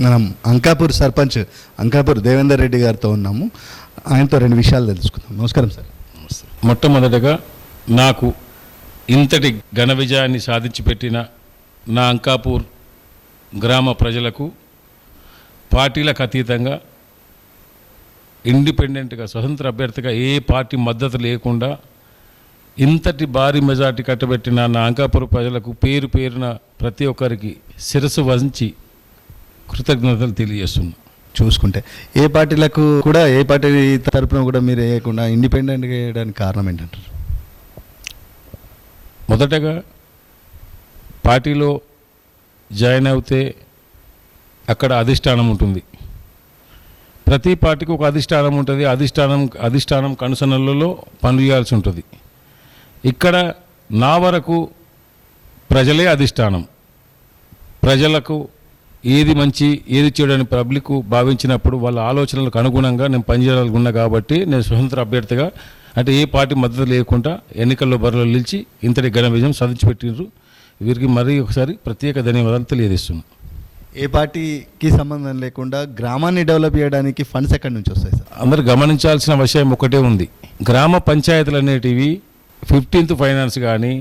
మనం అంకాపూర్ సర్పంచ్ అంకాపూర్ దేవేందర్ రెడ్డి గారితో ఉన్నాము. ఆయనతో రెండు విషయాలు తెలుసుకుందాం. నమస్కారం సార్. మొట్టమొదటగా నాకు ఇంతటి ఘన విజయాన్ని సాధించి పెట్టిన నా అంకాపూర్ గ్రామ ప్రజలకు పార్టీలకు అతీతంగా ఇండిపెండెంట్గా స్వతంత్ర అభ్యర్థిగా ఏ పార్టీ మద్దతు లేకుండా ఇంతటి భారీ మెజార్టీ కట్టబెట్టిన నా అంకాపూర్ ప్రజలకు పేరు పేరున ప్రతి ఒక్కరికి శిరస్సు వంచి కృతజ్ఞతలు తెలియజేస్తున్నా. చూసుకుంటే ఏ పార్టీలకు కూడా ఏ పార్టీ తరపున కూడా మీరు వేయకుండా ఇండిపెండెంట్గా వేయడానికి కారణం ఏంటంటారు? మొదటగా పార్టీలో జాయిన్ అవుతే అక్కడ అధిష్టానం ఉంటుంది. ప్రతి పార్టీకి ఒక అధిష్టానం ఉంటుంది. అధిష్టానం అధిష్టానం కనుసనలలో పనిచేయాల్సి ఉంటుంది. ఇక్కడ నా వరకు ప్రజలే అధిష్టానం. ప్రజలకు ఏది మంచి ఏది అని పబ్లిక్ భావించినప్పుడు వాళ్ళ ఆలోచనలకు అనుగుణంగా నేను పనిచేయాలనుకున్నా కాబట్టి నేను స్వతంత్ర అభ్యర్థిగా అంటే ఏ పార్టీ మద్దతు లేకుండా ఎన్నికల్లో బరిలో నిలిచి ఇంతటి ఘన విజయం సాధించి పెట్టినారు వీరికి మరీ ఒకసారి ప్రత్యేక ధన్యవాదాలు తెలియజేస్తున్నాను ఏ పార్టీకి సంబంధం లేకుండా గ్రామాన్ని డెవలప్ చేయడానికి ఫండ్స్ ఎక్కడి నుంచి వస్తాయి సార్? అందరు గమనించాల్సిన విషయం ఒకటే ఉంది. గ్రామ పంచాయతీలు అనేటివి ఫిఫ్టీన్త్ ఫైనాన్స్ కానీ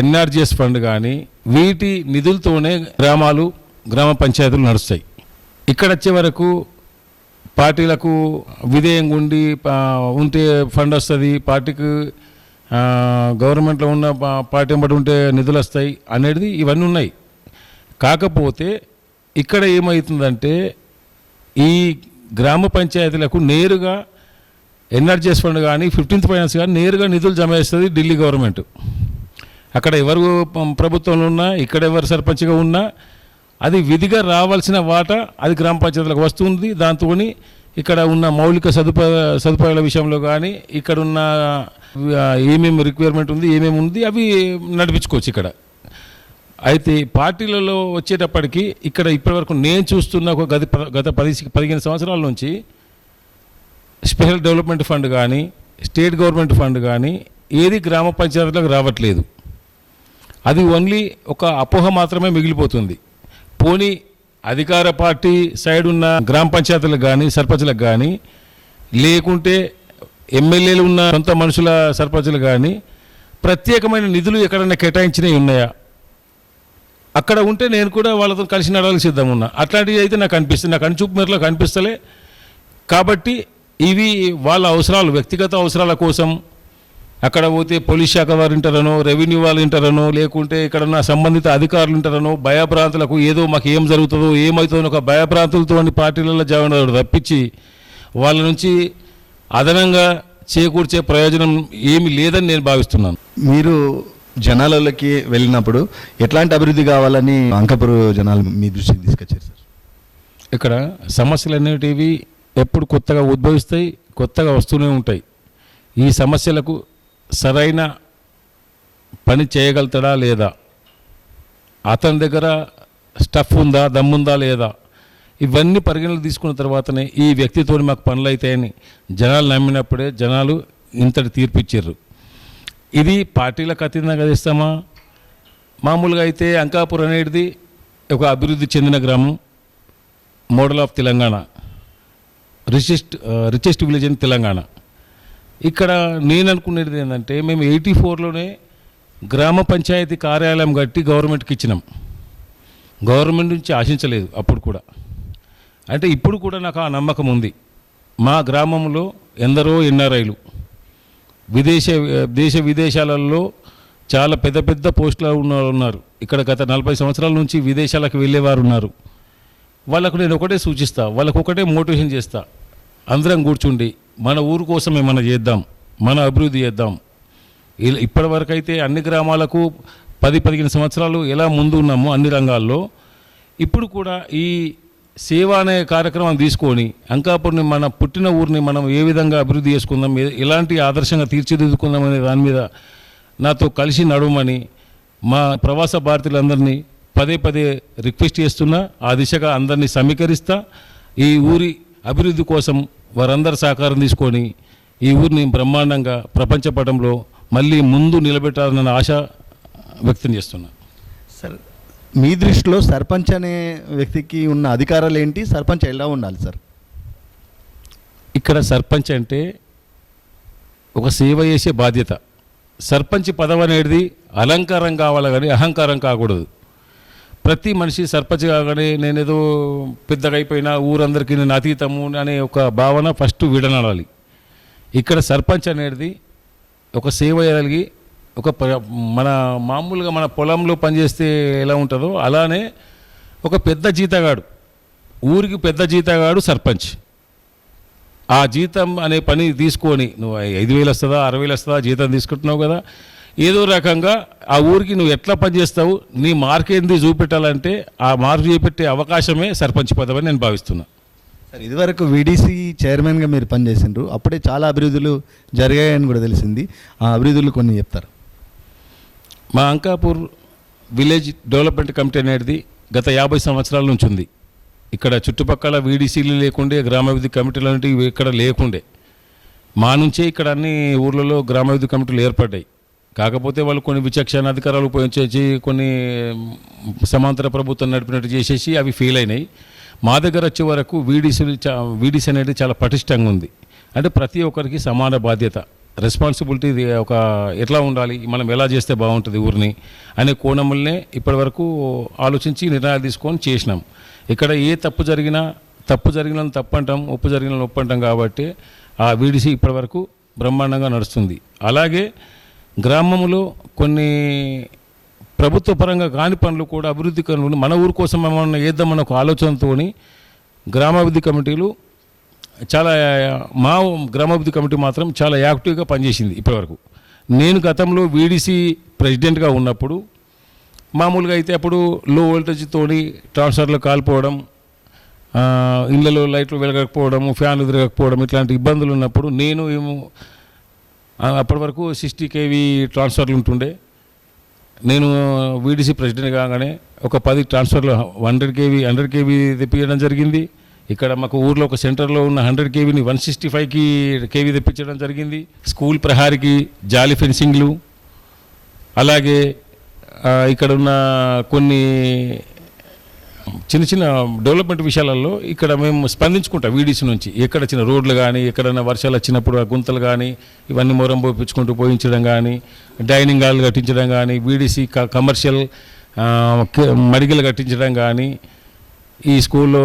ఎన్ఆర్జిఎస్ ఫండ్ కానీ వీటి నిధులతోనే గ్రామాలు గ్రామ పంచాయతీలు నడుస్తాయి. ఇక్కడ వచ్చే వరకు పార్టీలకు విధేయంగా ఉండి ఉంటే ఫండ్ వస్తుంది పార్టీకి గవర్నమెంట్లో ఉన్న పార్టీ బట్టి ఉంటే నిధులు వస్తాయి అనేది ఇవన్నీ ఉన్నాయి. కాకపోతే ఇక్కడ ఏమవుతుందంటే ఈ గ్రామ పంచాయతీలకు నేరుగా ఎన్ఆర్జిఎస్ ఫండ్ కానీ ఫిఫ్టీన్త్ ఫైనాన్స్ కానీ నేరుగా నిధులు జమ చేస్తుంది ఢిల్లీ గవర్నమెంట్. అక్కడ ఎవరు ప్రభుత్వంలో ఉన్నా ఇక్కడ ఎవరు సర్పంచ్గా ఉన్నా అది విధిగా రావాల్సిన వాటా అది గ్రామ పంచాయతీలకు వస్తుంది. దాంతో ఇక్కడ ఉన్న మౌలిక సదుపాయ సదుపాయాల విషయంలో కానీ ఇక్కడ ఉన్న ఏమేమి రిక్వైర్మెంట్ ఉంది ఏమేమి ఉంది అవి నడిపించుకోవచ్చు ఇక్కడ. అయితే పార్టీలలో వచ్చేటప్పటికి ఇక్కడ ఇప్పటివరకు నేను చూస్తున్న ఒక గత గత పది పదిహేను సంవత్సరాల నుంచి స్పెషల్ డెవలప్మెంట్ ఫండ్ కానీ స్టేట్ గవర్నమెంట్ ఫండ్ కానీ ఏది గ్రామ పంచాయతీలకు రావట్లేదు. అది ఓన్లీ ఒక అపోహ మాత్రమే మిగిలిపోతుంది. పోనీ అధికార పార్టీ సైడ్ ఉన్న గ్రామ పంచాయతీలకు కానీ సర్పంచ్లకు కానీ లేకుంటే ఎమ్మెల్యేలు ఉన్న సొంత మనుషుల సర్పంచులు కానీ ప్రత్యేకమైన నిధులు ఎక్కడైనా కేటాయించినవి ఉన్నాయా? అక్కడ ఉంటే నేను కూడా వాళ్ళతో కలిసి నడవాలి సిద్ధం ఉన్నా. అట్లాంటివి అయితే నాకు అనిపిస్తుంది నాకు అనిచూపు మేరలో కనిపిస్తలే. కాబట్టి ఇవి వాళ్ళ అవసరాలు వ్యక్తిగత అవసరాల కోసం అక్కడ పోతే పోలీస్ శాఖ వారు ఉంటారనో రెవెన్యూ వాళ్ళు ఉంటారనో లేకుంటే ఇక్కడ ఉన్న సంబంధిత అధికారులు ఉంటారనో భయభ్రాంతులకు ఏదో మాకు ఏం జరుగుతుందో ఏమవుతుందో ఒక భయభ్రాంతులతో పార్టీలలో జాయిన్ అవ్వడం తప్పించి వాళ్ళ నుంచి అదనంగా చేకూర్చే ప్రయోజనం ఏమీ లేదని నేను భావిస్తున్నాను. మీరు జనాలలోకి వెళ్ళినప్పుడు ఎట్లాంటి అభివృద్ధి కావాలని అంకాపూర్ జనాలు మీ దృష్టికి తీసుకొచ్చారు సార్? ఇక్కడ సమస్యలు అనేటివి ఎప్పుడు కొత్తగా ఉద్భవిస్తాయి కొత్తగా వస్తూనే ఉంటాయి. ఈ సమస్యలకు సరైన పని చేయగలుగుతాడా లేదా? అతని దగ్గర స్టఫ్ ఉందా దమ్ముందా లేదా? ఇవన్నీ పరిగణలు తీసుకున్న తర్వాతనే ఈ వ్యక్తితో మాకు పనులు అవుతాయని జనాలు నమ్మినప్పుడే జనాలు ఇంతటి తీర్పు ఇచ్చారు. ఇది పార్టీలకు అతీతంగా ఇస్తామా? మామూలుగా అయితే అంకాపూర్ అనేది ఒక అభివృద్ధి చెందిన గ్రామం model of Telangana richest richest village in Telangana. ఇక్కడ నేను అనుకునేది ఏంటంటే మేము ఎయిటీ ఫోర్లోనే గ్రామ పంచాయతీ కార్యాలయం కట్టి గవర్నమెంట్కి ఇచ్చినాం. గవర్నమెంట్ నుంచి ఆశించలేదు అప్పుడు కూడా. అంటే ఇప్పుడు కూడా నాకు ఆ నమ్మకం ఉంది. మా గ్రామంలో ఎందరో ఎన్ఆర్ఐలు విదేశ దేశ విదేశాలలో చాలా పెద్ద పెద్ద పోస్టులు ఉన్న ఉన్నారు. ఇక్కడ గత నలభై సంవత్సరాల నుంచి విదేశాలకు వెళ్ళేవారు ఉన్నారు. వాళ్ళకు నేను ఒకటే సూచిస్తా వాళ్ళకు ఒకటే మోటివేషన్ చేస్తా. అందరం కూర్చుండి మన ఊరు కోసం ఏమైనా చేద్దాం మన అభివృద్ధి చేద్దాం. ఇ- ఇప్పటివరకు అయితే అన్ని గ్రామాలకు పది పదిహేను సంవత్సరాలు ఎలా ముందు ఉన్నామో అన్ని రంగాల్లో ఇప్పుడు కూడా ఈ సేవ అనే కార్యక్రమం తీసుకొని అంకాపూర్ని మన పుట్టిన ఊరిని మనం ఏ విధంగా అభివృద్ధి చేసుకుందాం ఎలాంటి ఆదర్శంగా తీర్చిదిద్దుకుందాం అనే దాని మీద నాతో కలిసి నడవమని మా ప్రవాస భారతీయులందరినీ పదే పదే రిక్వెస్ట్ చేస్తున్నా. ఆ దిశగా అందరినీ సమీకరిస్తా. ఈ ఊరి అభివృద్ధి కోసం వారందరి సహకారం తీసుకొని ఈ ఊరిని బ్రహ్మాండంగా ప్రపంచ పటంలో మళ్ళీ ముందు నిలబెట్టాలన్న ఆశ వ్యక్తం చేస్తున్నా. సార్ మీ దృష్టిలో సర్పంచ్ అనే వ్యక్తికి ఉన్న అధికారాలు ఏంటి? సర్పంచ్ ఎలా ఉండాలి సార్? ఇక్కడ సర్పంచ్ అంటే ఒక సేవ చేసే బాధ్యత. సర్పంచ్ పదవి అనేది అలంకారం కావాలి కానీ అహంకారం కాకూడదు. ప్రతి మనిషి సర్పంచ్ కాగానే నేనేదో పెద్దగా అయిపోయినా ఊరందరికీ నేను అతీతము అనే ఒక భావన ఫస్ట్ విడనాడాలి. ఇక్కడ సర్పంచ్ అనేది ఒక సేవ చేయగలిగి ఒక ప- మన మామూలుగా మన పొలంలో పనిచేస్తే ఎలా ఉంటుందో అలానే ఒక పెద్ద జీతగాడు ఊరికి పెద్ద జీతగాడు సర్పంచ్. ఆ జీతం అనే పని తీసుకొని నువ్వు ఐదు వేలు వస్తుందా అరవై వేలు వస్తుందా జీతం తీసుకుంటున్నావు కదా ఏదో రకంగా ఆ ఊరికి నువ్వు ఎట్లా పనిచేస్తావు నీ మార్క్ ఏంది చూపెట్టాలంటే ఆ మార్క్ చూపెట్టే అవకాశమే సర్పంచ్ పదవి అని నేను భావిస్తున్నా. సార్ ఇదివరకు వీడీసీ చైర్మన్గా మీరు పనిచేసిండ్రు అప్పుడే చాలా అభివృద్ధులు జరిగాయని కూడా తెలిసింది. ఆ అభివృద్ధులు కొన్ని చెప్తారు? మా అంకాపూర్ విలేజ్ డెవలప్మెంట్ కమిటీ అనేది గత యాభై సంవత్సరాల నుంచి ఉంది. ఇక్కడ చుట్టుపక్కల వీడీసీలు లేకుండే గ్రామాభివృద్ధి కమిటీలు అనేవి ఇక్కడ లేకుండే. మా నుంచే ఇక్కడ అన్ని ఊర్లలో గ్రామాభివృద్ధి కమిటీలు ఏర్పడ్డాయి. కాకపోతే వాళ్ళు కొన్ని విచక్షణ అధికారాలు ఉపయోగించేసి కొన్ని సమాంతర ప్రభుత్వం నడిపినట్టు చేసేసి అవి ఫెయిల్ అయినాయి. మా దగ్గర వచ్చే వరకు వీడీసీలు చా వీడీసీ అనేది చాలా పటిష్టంగా ఉంది. అంటే ప్రతి ఒక్కరికి సమాన బాధ్యత. రెస్పాన్సిబిలిటీ ఒక ఎట్లా ఉండాలి మనం ఎలా చేస్తే బాగుంటుంది ఊరిని అనే కోణములనే ఇప్పటివరకు ఆలోచించి నిర్ణయాలు తీసుకొని చేసినాం. ఇక్కడ ఏ తప్పు జరిగినా తప్పు జరిగిన తప్పు అంటాం ఒప్పు జరిగిన ఒప్పు అంటాం కాబట్టి ఆ వీడిసి ఇప్పటివరకు బ్రహ్మాండంగా నడుస్తుంది. అలాగే గ్రామంలో కొన్ని ప్రభుత్వ పరంగా కాని పనులు కూడా అభివృద్ధి పనులు మన ఊరు కోసం ఏమన్నా వేద్దామన్న ఒక ఆలోచనతోని గ్రామాభివృద్ధి కమిటీలు చాలా మా గ్రామాభివృద్ధి కమిటీ మాత్రం చాలా యాక్టివ్గా పనిచేసింది ఇప్పటివరకు. నేను గతంలో వీడిసి ప్రెసిడెంట్గా ఉన్నప్పుడు మామూలుగా అయితే అప్పుడు లో వోల్టేజ్తోని ట్రాన్స్ఫర్లు కాలిపోవడం ఇళ్ళలో లైట్లు వెలగకపోవడం ఫ్యాన్లు తిరగకపోవడం ఇట్లాంటి ఇబ్బందులు ఉన్నప్పుడు నేను ఏమో అప్పటి వరకు సిక్స్టీ కేవీ ట్రాన్స్ఫర్లు ఉంటుండే. నేను వీడిసి ప్రెసిడెంట్ కాగానే ఒక పది ట్రాన్స్ఫర్లు హండ్రెడ్ కేవీ హండ్రెడ్ కేవీ తెప్పించడం జరిగింది. ఇక్కడ మాకు ఊర్లో ఒక సెంటర్లో ఉన్న హండ్రెడ్ కేవీని వన్ సిక్స్టీ ఫైవ్కి కేవీ తెప్పించడం జరిగింది. స్కూల్ ప్రహారికి జాలి ఫెన్సింగ్లు. అలాగే ఇక్కడ ఉన్న కొన్ని చిన్న చిన్న డెవలప్మెంట్ విషయాలలో ఇక్కడ మేము స్పందించుకుంటాం వీడీసీ నుంచి. ఎక్కడ చిన్న రోడ్లు కానీ ఎక్కడైనా వర్షాలు వచ్చినప్పుడు ఆ గుంతలు కానీ ఇవన్నీ మొరం పోయించుకుంటూ పోయించడం కానీ డైనింగ్ హాల్ కట్టించడం కానీ వీడీసీ కమర్షియల్ మడిగలు కట్టించడం కానీ ఈ స్కూల్లో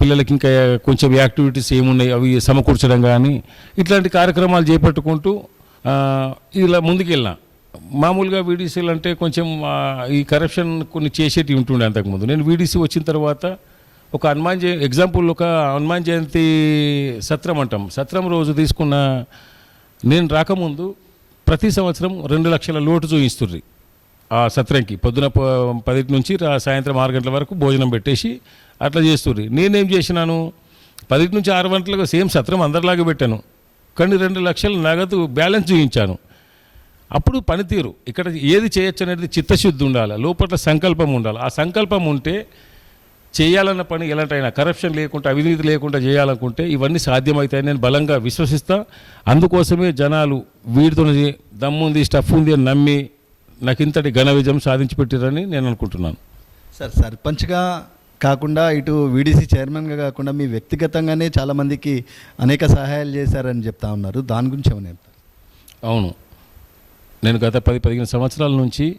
పిల్లలకి ఇంకా కొంచెం యాక్టివిటీస్ ఏమున్నాయి అవి సమకూర్చడం కానీ ఇట్లాంటి కార్యక్రమాలు చేపట్టుకుంటూ ఇలా ముందుకెళ్ళినా. మామూలుగా వీడీసీలు అంటే కొంచెం ఈ కరప్షన్ కొన్ని చేసేటివి ఉంటుండే అంతకుముందు. నేను వీడీసీ వచ్చిన తర్వాత ఒక హనుమాన్ జయ ఎగ్జాంపుల్ ఒక హనుమాన్ జయంతి సత్రం అంటాం. సత్రం రోజు తీసుకున్న నేను రాకముందు ప్రతి సంవత్సరం రెండు లక్షల లోటు చూపిస్తుర్రి ఆ సత్రంకి. పొద్దున ప- పదిటి నుంచి సాయంత్రం ఆరు గంటల వరకు భోజనం పెట్టేసి అట్లా చేస్తుర్రి. నేనేం చేసినాను? పదిటి నుంచి ఆరు గంటలకు సేమ్ సత్రం అందరిలాగా పెట్టాను. కానీ రెండు లక్షలు నగదు బ్యాలెన్స్ చూపించాను అప్పుడు పనితీరు. ఇక్కడ ఏది చేయొచ్చు అనేది చిత్తశుద్ధి ఉండాలి. లోపల సంకల్పం ఉండాలి. ఆ సంకల్పం ఉంటే చేయాలన్న పని ఎలాంటైనా కరప్షన్ లేకుండా అవినీతి లేకుండా చేయాలనుకుంటే ఇవన్నీ సాధ్యమవుతాయని నేను బలంగా విశ్వసిస్తా. అందుకోసమే జనాలు వీటితో దమ్ముంది స్టఫ్ ఉంది అని నమ్మి నాకు ఇంతటి ఘన విజయం సాధించి పెట్టారని నేను అనుకుంటున్నాను. సార్ సర్పంచ్గా కాకుండా ఇటు వీడీసీ చైర్మన్గా కాకుండా మీ వ్యక్తిగతంగానే చాలామందికి అనేక సహాయాలు చేశారని చెప్తా ఉన్నారు. దాని గురించి ఏమైనా చెప్తారు? అవును. నేను గత పది పదిహేను సంవత్సరాల నుంచి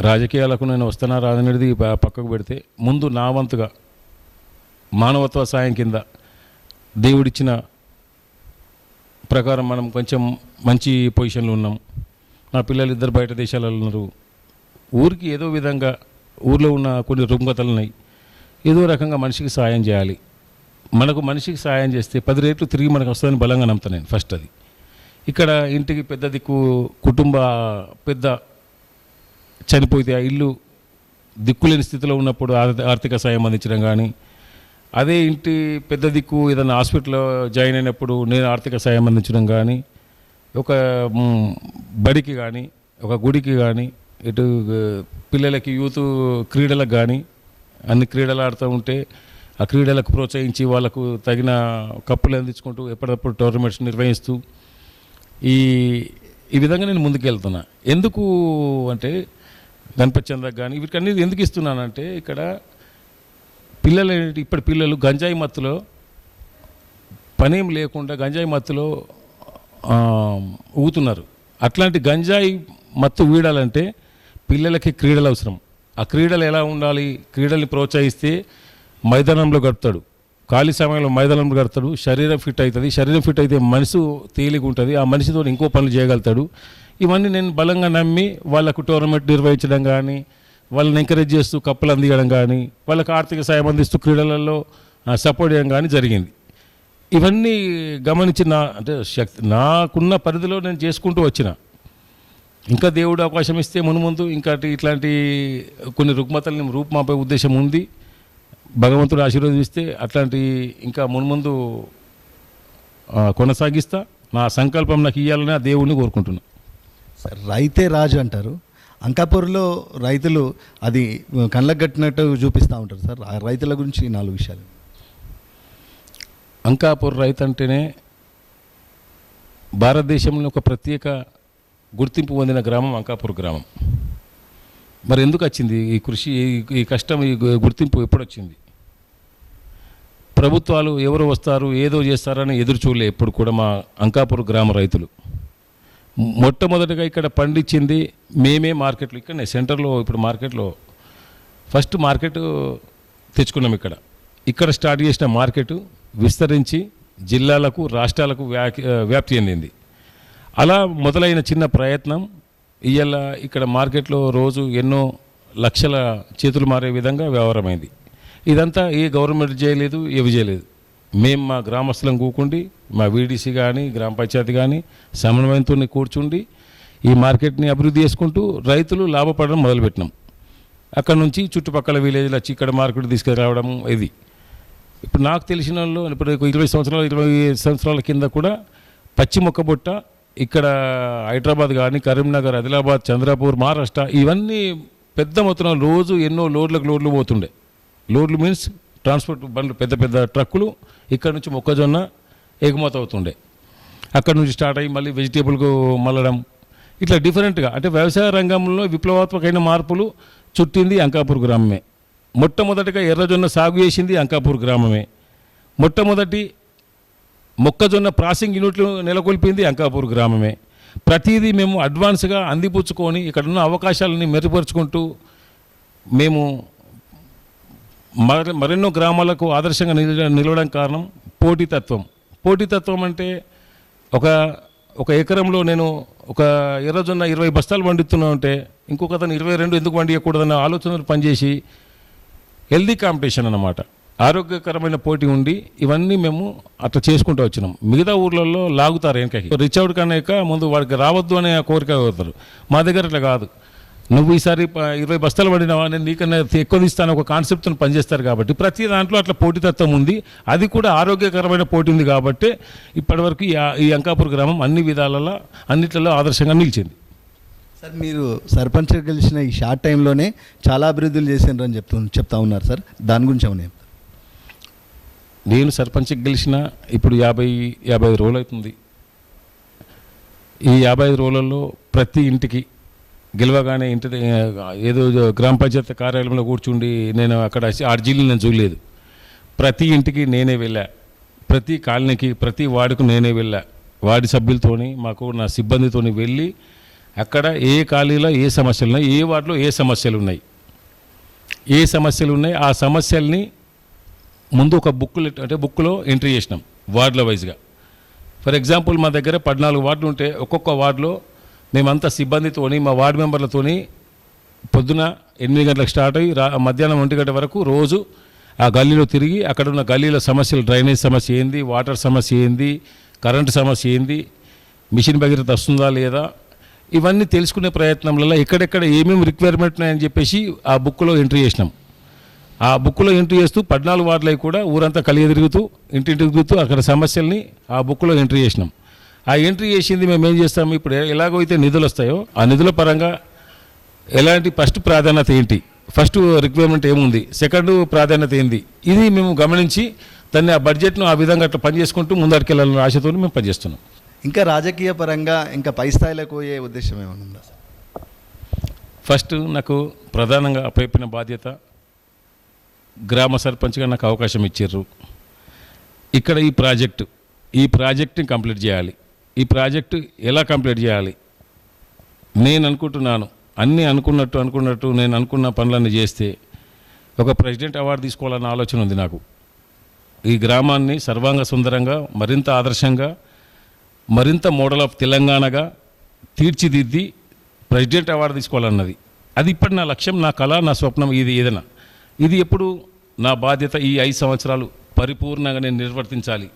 రాజకీయాలకు నేను వస్తున్నా రాదనేది పక్కకు పెడితే ముందు నా వంతుగా మానవత్వ సాయం కింద దేవుడిచ్చిన ప్రకారం మనం కొంచెం మంచి పొజిషన్లో ఉన్నాం. నా పిల్లలు ఇద్దరు బయట దేశాలలో ఉన్నారు. ఊరికి ఏదో విధంగా ఊర్లో ఉన్న కొన్ని రుగ్మతలు ఉన్నాయి ఏదో రకంగా మనిషికి సాయం చేయాలి. మనకు మనిషికి సాయం చేస్తే పది రేట్లు తిరిగి మనకు వస్తుందని బలంగా నమ్ముతాను నేను ఫస్ట్ అది. ఇక్కడ ఇంటికి పెద్ద దిక్కు కుటుంబ పెద్ద చనిపోతే ఆ ఇల్లు దిక్కులేని స్థితిలో ఉన్నప్పుడు ఆర్థిక సాయం అందించడం కానీ అదే ఇంటి పెద్ద దిక్కు ఏదైనా హాస్పిటల్లో జాయిన్ అయినప్పుడు నేను ఆర్థిక సాయం అందించడం కానీ ఒక బడికి కానీ ఒక గుడికి కానీ ఇటు పిల్లలకి యూత్ క్రీడలకు కానీ అన్ని క్రీడలు ఆడుతూ ఉంటే ఆ క్రీడలకు ప్రోత్సహించి వాళ్ళకు తగిన కప్పులు అందించుకుంటూ ఎప్పటికప్పుడు టోర్నమెంట్స్ నిర్వహిస్తూ ఈ ఈ విధంగా నేను ముందుకెళ్తున్నా. ఎందుకు అంటే గణపతి చంద్రకు కానీ వీటికన్నీ ఎందుకు ఇస్తున్నానంటే ఇక్కడ పిల్లలు ఇప్పటి పిల్లలు గంజాయి మత్తులో పనేం లేకుండా గంజాయి మత్తులో ఊగుతున్నారు. అట్లాంటి గంజాయి మత్తు వీడాలంటే పిల్లలకి క్రీడలు అవసరం. ఆ క్రీడలు ఎలా ఉండాలి? క్రీడల్ని ప్రోత్సహిస్తే మైదానంలో గడుపుతాడు. ఖాళీ సమయంలో మైదానం కడతాడు శరీరం ఫిట్ అవుతుంది. శరీరం ఫిట్ అయితే మనసు తేలిగా ఉంటుంది. ఆ మనిషితో ఇంకో పనులు చేయగలుగుతాడు. ఇవన్నీ నేను బలంగా నమ్మి వాళ్ళకు టోర్నమెంట్ నిర్వహించడం కానీ వాళ్ళని ఎంకరేజ్ చేస్తూ కప్పులు అందియడం కానీ వాళ్ళకు ఆర్థిక సాయం అందిస్తూ క్రీడలలో సపోర్ట్ చేయడం కానీ జరిగింది. ఇవన్నీ గమనించి నా అంటే శక్తి నాకున్న పరిధిలో నేను చేసుకుంటూ వచ్చిన. ఇంకా దేవుడు అవకాశం ఇస్తే మును ముందు ఇంకా ఇట్లాంటి కొన్ని రుగ్మతల్ని రూపుమాపే ఉద్దేశం ఉంది. భగవంతుడు ఆశీర్వదిస్తే అట్లాంటి ఇంకా మున్ముందు కొనసాగిస్తా. నా సంకల్పం నాకు ఇవ్వాలని ఆ దేవుడిని కోరుకుంటున్నా. సార్ రైతే రాజు అంటారు. అంకాపూర్లో రైతులు అది కళ్ళకు కట్టినట్టు చూపిస్తూ ఉంటారు సార్. ఆ రైతుల గురించి నాలుగు విషయాలు. అంకాపూర్ రైతు అంటేనే భారతదేశంలో ఒక ప్రత్యేక గుర్తింపు పొందిన గ్రామం అంకాపూర్ గ్రామం. మరి ఎందుకు వచ్చింది? ఈ కృషి ఈ- కష్టం ఈ గుర్తింపు ఎప్పుడు వచ్చింది ప్రభుత్వాలు ఎవరు వస్తారు ఏదో చేస్తారని ఎదురు చూడలే ఎప్పుడు కూడా మా అంకాపూర్ గ్రామ రైతులు. మొట్టమొదటిగా ఇక్కడ పండించింది మేమే మార్కెట్లో ఇక్కడనే సెంటర్లో ఇప్పుడు మార్కెట్లో ఫస్ట్ మార్కెట్ తెచ్చుకున్నాం ఇక్కడ. ఇక్కడ స్టార్ట్ చేసిన మార్కెట్ విస్తరించి జిల్లాలకు రాష్ట్రాలకు వ్యాప్తి చెందింది. అలా మొదలైన చిన్న ప్రయత్నం ఇవాళ ఇక్కడ మార్కెట్లో రోజు ఎన్నో లక్షల చేతులు మారే విధంగా వ్యవహారమైంది. ఇదంతా ఏ గవర్నమెంట్ చేయలేదు ఏవి చేయలేదు మేము మా గ్రామస్తులం కూకుండి మా వీడీసీ కానీ గ్రామ పంచాయతీ కానీ సమన్వయంతో కూర్చుండి ఈ మార్కెట్ని అభివృద్ధి చేసుకుంటూ రైతులు లాభపడడం మొదలుపెట్టినాం. అక్కడ నుంచి చుట్టుపక్కల విలేజ్లు వచ్చి ఇక్కడ మార్కెట్ తీసుకురావడం ఇది. ఇప్పుడు నాకు తెలిసిన వాళ్ళు ఇప్పుడు ఇరవై సంవత్సరాలు ఇరవై సంవత్సరాల కింద కూడా పచ్చి మొక్కబుట్ట ఇక్కడ హైదరాబాద్ కానీ కరీంనగర్ ఆదిలాబాద్ చంద్రపూర్ మహారాష్ట్ర ఇవన్నీ పెద్ద మొత్తంలో రోజు ఎన్నో లోడ్లకు లోడ్లు పోతుండే. లోడ్లు మీన్స్ ట్రాన్స్పోర్ట్ బండ్లు పెద్ద పెద్ద ట్రక్కులు ఇక్కడ నుంచి మొక్కజొన్న ఎగుమతి అవుతుండే. అక్కడ నుంచి స్టార్ట్ అయ్యి మళ్ళీ వెజిటేబుల్కు మళ్ళడం ఇట్లా డిఫరెంట్గా అంటే వ్యవసాయ రంగంలో విప్లవాత్మకమైన మార్పులు చుట్టింది అంకాపూర్ గ్రామమే. మొట్టమొదటిగా ఎర్రజొన్న సాగు చేసింది అంకాపూర్ గ్రామమే. మొట్టమొదటి మొక్కజొన్న ప్రాసింగ్ యూనిట్లు నెలకొల్పింది అంకాపూర్ గ్రామమే. ప్రతిదీ మేము అడ్వాన్స్గా అందిపుచ్చుకొని ఇక్కడ ఉన్న అవకాశాలని మెరుగుపరుచుకుంటూ మేము మరి మరెన్నో గ్రామాలకు ఆదర్శంగా నిల నిలవడం కారణం పోటీతత్వం. పోటీతత్వం అంటే ఒక ఒక ఎకరంలో నేను ఒక ఎర్రజొన్న ఇరవై బస్తాలు పండిస్తున్నా ఉంటే ఇంకొక అతను ఇరవై రెండు ఎందుకు పండియకూడదన్న ఆలోచనలు పనిచేసి హెల్దీ కాంపిటీషన్ అన్నమాట. ఆరోగ్యకరమైన పోటీ ఉండి ఇవన్నీ మేము అట్లా చేసుకుంటూ వచ్చినాం. మిగతా ఊర్లలో లాగుతారు వెనకకి రిచ్ అవుట్ కనేక ముందు వాడికి రావద్దు అనే కోరిక అవుతారు మా దగ్గర ఇట్లా కాదు. నువ్వు ఈసారి ఇరవై బస్తాలు పడినావా నేను నీకన్నా ఎక్కువ తీస్తాను ఒక కాన్సెప్ట్తో పనిచేస్తారు కాబట్టి ప్రతి దాంట్లో అట్లా పోటీతత్వం ఉంది. అది కూడా ఆరోగ్యకరమైన పోటీ ఉంది కాబట్టి ఇప్పటివరకు ఈ అంకాపూర్ గ్రామం అన్ని విధాలలో అన్నిట్లలో ఆదర్శంగా నిలిచింది. సార్ మీరు సర్పంచ్ గెలిచిన ఈ షార్ట్ టైంలోనే చాలా అభివృద్ధులు చేసినారని అని చెప్తూ చెప్తా ఉన్నారు సార్. దాని గురించి ఏమైనా నేను సర్పంచ్కి గెలిచిన ఇప్పుడు యాభై యాభై ఐదు రోజులు అవుతుంది. ఈ యాభై ఐదు రోజులలో ప్రతి ఇంటికి గెలవగానే ఇంటి ఏదో గ్రామ పంచాయతీ కార్యాలయంలో కూర్చుండి నేను అక్కడ అర్జీలు నేను చూడలేదు. ప్రతి ఇంటికి నేనే వెళ్ళా. ప్రతి కాలనీకి ప్రతి వార్డుకు నేనే వెళ్ళా. వార్డు సభ్యులతోని మాకు నా సిబ్బందితోని వెళ్ళి అక్కడ ఏ ఖాళీలో ఏ సమస్యలు ఉన్నాయి ఏ వార్డులో ఏ సమస్యలు ఉన్నాయి ఏ సమస్యలు ఉన్నాయి ఆ సమస్యల్ని ముందు ఒక బుక్ అంటే బుక్లో ఎంట్రీ చేసినాం వార్డుల వైజ్గా. ఫర్ ఎగ్జాంపుల్ మా దగ్గర పద్నాలుగు వార్డులు ఉంటే ఒక్కొక్క వార్డులో మేమంతా సిబ్బందితోని మా వార్డు మెంబర్లతోని పొద్దున ఎనిమిది గంటలకు స్టార్ట్ అయ్యి రా మధ్యాహ్నం ఒంటి గంట వరకు రోజు ఆ గల్లీలో తిరిగి అక్కడ ఉన్న గల్లీల సమస్యలు డ్రైనేజ్ సమస్య ఏంది వాటర్ సమస్య ఏంది కరెంటు సమస్య ఏంది మిషన్ భగీరథ వస్తుందా లేదా ఇవన్నీ తెలుసుకునే ప్రయత్నంలో ఎక్కడెక్కడ ఏమేమి రిక్వైర్మెంట్ ఉన్నాయని చెప్పేసి ఆ బుక్లో ఎంట్రీ చేసినాం. ఆ బుక్లో ఎంట్రీ చేస్తూ పద్నాలుగు వార్డులకి కూడా ఊరంతా కలిగి తిరుగుతూ ఇంటింటికి తిరుగుతూ అక్కడ సమస్యల్ని ఆ బుక్లో ఎంట్రీ చేసినాం. ఆ ఎంట్రీ చేసింది మేము ఏం చేస్తాము ఇప్పుడు ఎలాగో అయితే నిధులు వస్తాయో ఆ నిధుల పరంగా ఎలాంటి ఫస్ట్ ప్రాధాన్యత ఏంటి? ఫస్ట్ రిక్వైర్మెంట్ ఏముంది? సెకండ్ ప్రాధాన్యత ఏంది? ఇది మేము గమనించి దాన్ని ఆ బడ్జెట్ను ఆ విధంగా అట్లా పనిచేసుకుంటూ ముందరికెళ్ళాలన్న ఆశతో మేము పనిచేస్తున్నాం. ఇంకా రాజకీయ పరంగా ఇంకా పై స్థాయిలోకి పోయే ఉద్దేశం ఏమైనా ఉందా ఫస్ట్ నాకు ప్రధానంగా అప్పయిన బాధ్యత గ్రామ సర్పంచ్గా నాకు అవకాశం ఇచ్చారు. ఇక్కడ ఈ ప్రాజెక్టు ఈ ప్రాజెక్ట్ని కంప్లీట్ చేయాలి. ఈ ప్రాజెక్టు ఎలా కంప్లీట్ చేయాలి? నేను అనుకుంటున్నాను అన్నీ అనుకున్నట్టు అనుకున్నట్టు నేను అనుకున్న పనులన్నీ చేస్తే ఒక ప్రెసిడెంట్ అవార్డు తీసుకోవాలన్న ఆలోచన ఉంది నాకు. ఈ గ్రామాన్ని సర్వాంగ సుందరంగా మరింత ఆదర్శంగా మరింత మోడల్ ఆఫ్ తెలంగాణగా తీర్చిదిద్ది ప్రెసిడెంట్ అవార్డు తీసుకోవాలన్నది. అది ఇప్పటి నా లక్ష్యం నా కళ నా స్వప్నం ఇది ఏదైనా. ఇది ఎప్పుడు నా బాధ్యత ఈ ఐదు సంవత్సరాలు పరిపూర్ణంగా నేను నిర్వర్తించాలి.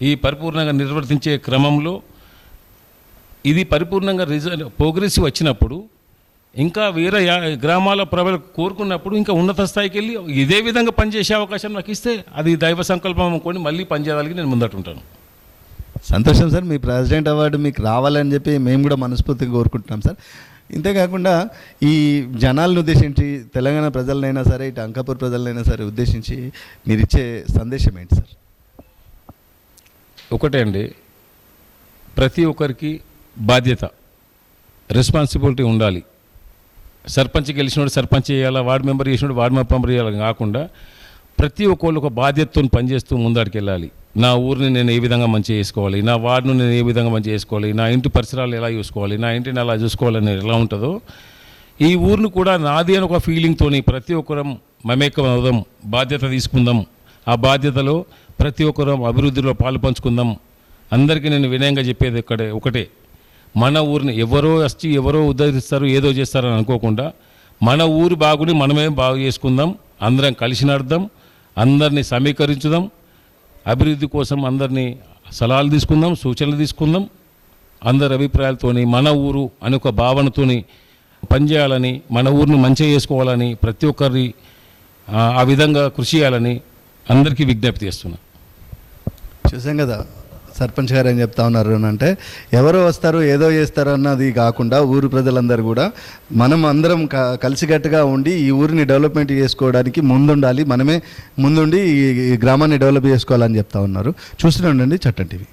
ఈ పరిపూర్ణంగా నిర్వర్తించే క్రమంలో ఇది పరిపూర్ణంగా రిజల్ ప్రోగ్రెసివ్ వచ్చినప్పుడు ఇంకా వేరే గ్రామాల ప్రజలు కోరుకున్నప్పుడు ఇంకా ఉన్నత స్థాయికి వెళ్ళి ఇదే విధంగా పనిచేసే అవకాశం నాకు ఇస్తే అది దైవ సంకల్పం అనుకొని మళ్ళీ పనిచేయగలిగి నేను ముందటుంటాను. సంతోషం సార్ మీ ప్రెసిడెంట్ అవార్డు మీకు రావాలని చెప్పి మేము కూడా మనస్ఫూర్తిగా కోరుకుంటున్నాం సార్. ఇంతేకాకుండా ఈ జనాలను ఉద్దేశించి తెలంగాణ ప్రజలనైనా సరే ఇటు అంకాపూర్ ప్రజలనైనా సరే ఉద్దేశించి మీరు ఇచ్చే సందేశం ఏంటి సార్? ఒకటే అండి. ప్రతి ఒక్కరికి బాధ్యత రెస్పాన్సిబిలిటీ ఉండాలి. సర్పంచ్ గెలిచినోడు సర్పంచ్ చేయాలా వార్డు మెంబర్ చేసినోడు వార్డు మెంబర్ చేయాలని కాకుండా ప్రతి ఒక్కళ్ళు ఒక బాధ్యతతో పనిచేస్తూ ముందడికి వెళ్ళాలి నా ఊరిని నేను ఏ విధంగా మంచి చేసుకోవాలి? నా వార్డును నేను ఏ విధంగా మంచి చేసుకోవాలి? నా ఇంటి పరిసరాలు ఎలా చూసుకోవాలి? నా ఇంటిని ఎలా చూసుకోవాలని ఎలా ఉంటుందో ఈ ఊరిని కూడా నాది అని ఒక ఫీలింగ్తోని ప్రతి ఒక్కరం మమేకం అవుదాం బాధ్యత తీసుకుందాం. ఆ బాధ్యతలో ప్రతి ఒక్కరం అభివృద్ధిలో పాలు పంచుకుందాం. అందరికీ నేను వినయంగా చెప్పేది ఇక్కడే ఒకటే. మన ఊరిని ఎవరో వచ్చి ఎవరో ఉద్ధరిస్తారు ఏదో చేస్తారని అనుకోకుండా మన ఊరు బాగుని మనమే బాగు చేసుకుందాం అందరం కలిసి నడదాం అందరినీ సమీకరించుదాం అభివృద్ధి కోసం అందరినీ సలహాలు తీసుకుందాం సూచనలు తీసుకుందాం. అందరి అభిప్రాయాలతోని మన ఊరు అనే ఒక భావనతోని పనిచేయాలని మన ఊరిని మంచిగా చేసుకోవాలని ప్రతి ఒక్కరి ఆ, విధంగా కృషి చేయాలని అందరికీ విజ్ఞప్తి చేస్తున్నా. చూసాం కదా సర్పంచ్ గారు ఏం చెప్తా ఉన్నారు అని అంటే ఎవరో వస్తారు ఏదో చేస్తారు అన్నది కాకుండా ఊరు ప్రజలందరూ కూడా మనం అందరం క కలిసికట్టుగా ఉండి ఈ ఊరిని డెవలప్మెంట్ చేసుకోవడానికి ముందుండాలి. మనమే ముందుండి ఈ ఈ గ్రామాన్ని డెవలప్ చేసుకోవాలని చెప్తా ఉన్నారు. చూస్తూనే ఉండండి చట్టం టీవీ.